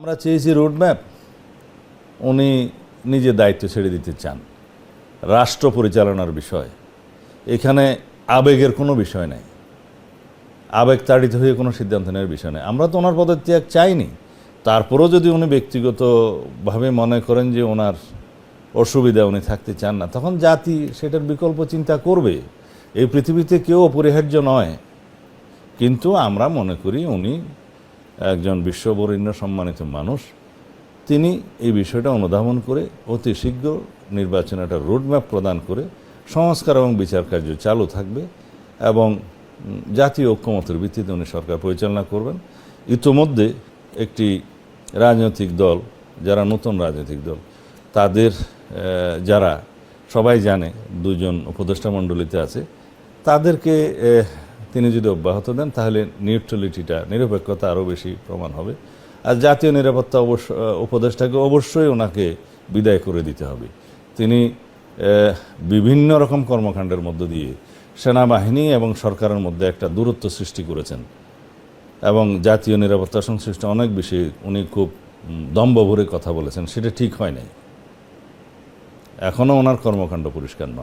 আমরা চেয়েছি রোডম্যাপ উনি নিজে দায়িত্ব ছেড়ে দিতে চান। রাষ্ট্র পরিচালনার বিষয়। এখানে আবেগের কোনো বিষয় নাই। আবেগ তাড়িত হয়ে কোনো সিদ্ধান্ত নেওয়ার বিষয় নেই। আমরা তো ওনার পদত্যাগ চাইনি। তারপরেও যদি উনি ব্যক্তিগতভাবে মনে করেন যে ওনার অসুবিধা, উনি থাকতে চান না, তখন জাতি সেটার বিকল্প চিন্তা করবে। এই পৃথিবীতে কেউ অপরিহার্য নয়। কিন্তু আমরা মনে করি উনি একজন বিশ্ববরেণ্য সম্মানিত মানুষ, তিনি এই বিষয়টা অনুধাবন করে অতি শীঘ্র নির্বাচনে একটা রোডম্যাপ প্রদান করে সংস্কার এবং বিচার কার্য চালু থাকবে এবং জাতীয় ঐক্যমতের ভিত্তিতে উনি সরকার পরিচালনা করবেন। ইতোমধ্যে একটি রাজনৈতিক দল, যারা নতুন রাজনৈতিক দল, তাদের যারা সবাই জানে দুজন উপদেষ্টা মণ্ডলীতে আছে, তাদেরকে তিনি যদি অব্যাহত দেন, তাহলে নিউট্রালিটিটা নিরপেক্ষতা আরও বেশি প্রমাণ হবে। আর জাতীয় নিরাপত্তা অবশ্য উপদেষ্টাকে অবশ্যই ওনাকে বিদায় করে দিতে হবে। তিনি বিভিন্ন রকম কর্মকাণ্ডের মধ্য দিয়ে সেনাবাহিনী এবং সরকারের মধ্যে একটা দূরত্ব সৃষ্টি করেছেন। এবং জাতীয় নিরাপত্তা সংশ্লিষ্ট অনেক বিষয়ে উনি খুব দম্ভ ভরে কথা বলেছেন। সেটা ঠিক হয় নাই। এখনও ওনার কর্মকাণ্ড পরিষ্কার নয়।